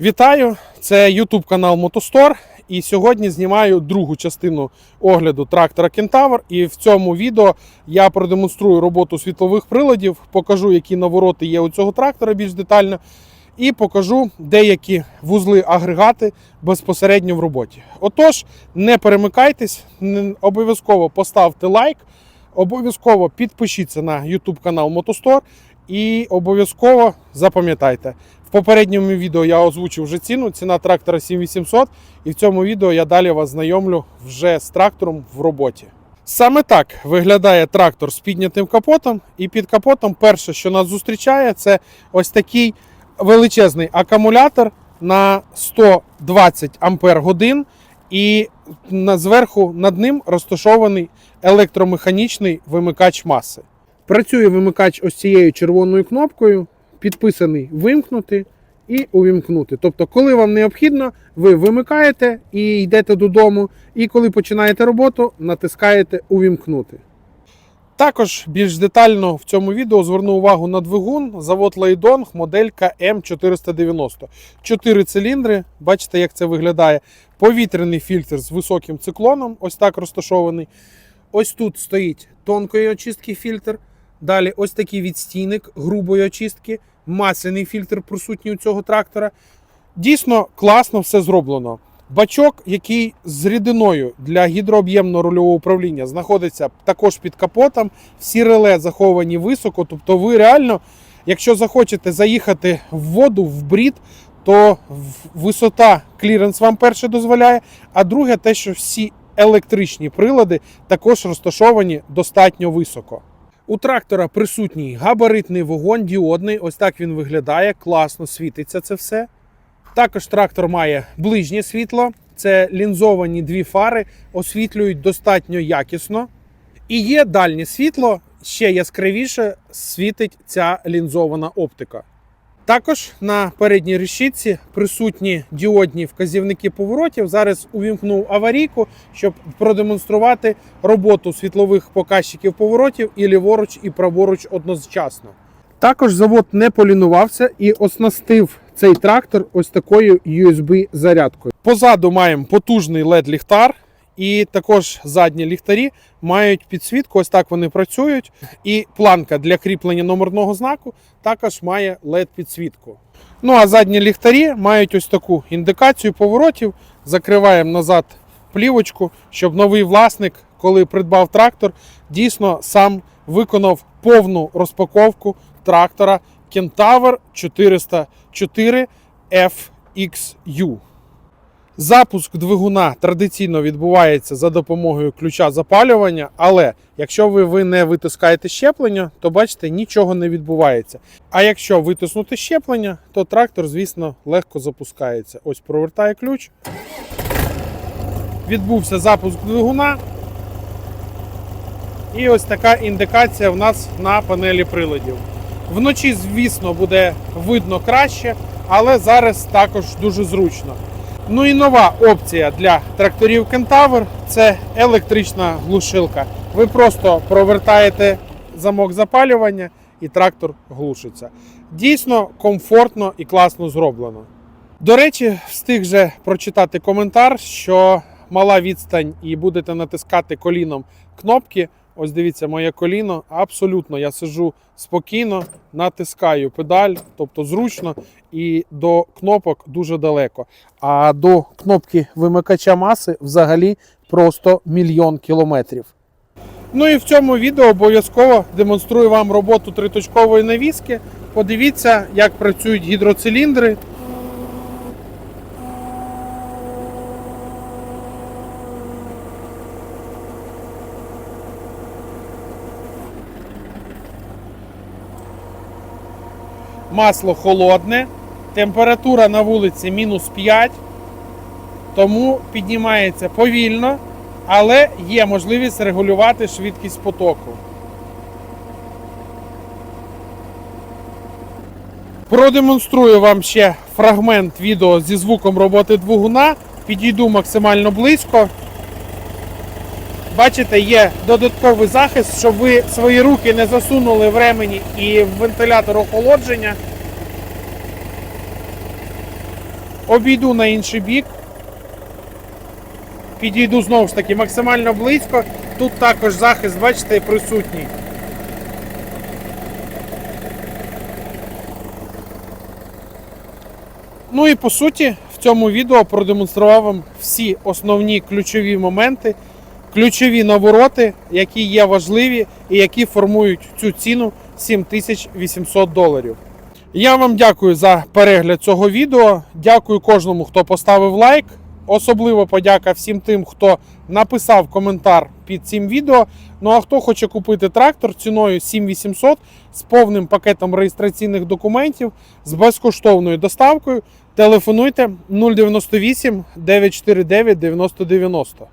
Вітаю! Це YouTube канал Мотостор. І сьогодні знімаю другу частину огляду трактора Кентавр. І в цьому відео я продемонструю роботу світлових приладів, покажу, які навороти є у цього трактора більш детально, і покажу деякі вузли агрегати безпосередньо в роботі. Отож, не перемикайтесь, обов'язково поставте лайк, обов'язково підпишіться на YouTube канал Мотостор і обов'язково запам'ятайте. В попередньому відео я озвучив вже ціну. Ціна трактора 7800. І в цьому відео я далі вас знайомлю вже з трактором в роботі. Саме так виглядає трактор з піднятим капотом. І під капотом перше, що нас зустрічає, це ось такий величезний акумулятор на 120 ампер годин. І зверху над ним розташований електромеханічний вимикач маси. Працює вимикач ось цією червоною кнопкою, підписаний вимкнути і увімкнути. Тобто, коли вам необхідно, ви вимикаєте і йдете додому, і коли починаєте роботу, натискаєте увімкнути. Також більш детально в цьому відео зверну увагу на двигун завод Лейдонг, моделька М490. Чотири циліндри, бачите, як це виглядає. Повітряний фільтр з високим циклоном, ось так розташований. Ось тут стоїть тонкої очистки фільтр. Далі ось такий відстійник грубої очистки, масляний фільтр присутній у цього трактора. Дійсно класно все зроблено. Бачок, який з рідиною для гідрооб'ємного рульового управління знаходиться також під капотом. Всі реле заховані високо. Тобто, ви реально, якщо захочете заїхати в воду, в брід, то висота кліренс вам перше дозволяє. А друге, те, що всі електричні прилади також розташовані достатньо високо. У трактора присутній габаритний вогонь діодний. Ось так він виглядає. Класно світиться це все. Також трактор має ближнє світло. Це лінзовані дві фари, освітлюють достатньо якісно. І є дальнє світло, ще яскравіше світить ця лінзована оптика. Також на передній решітці присутні діодні вказівники поворотів. Зараз увімкнув аварійку, щоб продемонструвати роботу світлових показчиків поворотів і ліворуч, і праворуч одночасно. Також завод не полінувався і оснастив цей трактор ось такою USB-зарядкою. Позаду маємо потужний led ліхтар, і також задні ліхтарі мають підсвітку. Ось так вони працюють. І планка для кріплення номерного знаку також має led підсвітку. Ну а задні ліхтарі мають ось таку індикацію поворотів. Закриваємо назад плівочку, щоб новий власник, коли придбав трактор, дійсно сам виконав повну розпаковку трактора Kentaur 404 FXU. Запуск двигуна традиційно відбувається за допомогою ключа запалювання, але якщо ви, ви не витискаєте щеплення, то бачите, нічого не відбувається. А якщо витиснути щеплення, то трактор, звісно, легко запускається. Ось провертає ключ. Відбувся запуск двигуна. І ось така індикація в нас на панелі приладів. Вночі, звісно, буде видно краще, але зараз також дуже зручно. Ну і нова опція для тракторів Кентавр це електрична глушилка. Ви просто провертаєте замок запалювання і трактор глушиться. Дійсно комфортно і класно зроблено. До речі, встиг же прочитати коментар, що мала відстань і будете натискати коліном кнопки. Ось дивіться, моє коліно. Абсолютно я сижу спокійно, натискаю педаль, тобто зручно, і до кнопок дуже далеко. А до кнопки вимикача маси взагалі просто мільйон кілометрів. Ну і в цьому відео обов'язково демонструю вам роботу триточкової навіски. Подивіться, як працюють гідроциліндри. Масло холодне, температура на вулиці мінус 5, тому піднімається повільно, але є можливість регулювати швидкість потоку. Продемонструю вам ще фрагмент відео зі звуком роботи двигуна. Підійду максимально близько. Бачите, є додатковий захист, щоб ви свої руки не засунули в ремені і в вентилятор охолодження. Обійду на інший бік. Підійду знову ж таки максимально близько. Тут також захист, бачите, присутній. Ну і по суті, в цьому відео продемонстрував вам всі основні ключові моменти, ключові навороти, які є важливі і які формують цю ціну 7800 доларів. Я вам дякую за перегляд цього відео. Дякую кожному, хто поставив лайк. Особливо подяка всім тим, хто написав коментар під цим відео. Ну а хто хоче купити трактор ціною 7800 з повним пакетом реєстраційних документів з безкоштовною доставкою, телефонуйте 098 949 9090.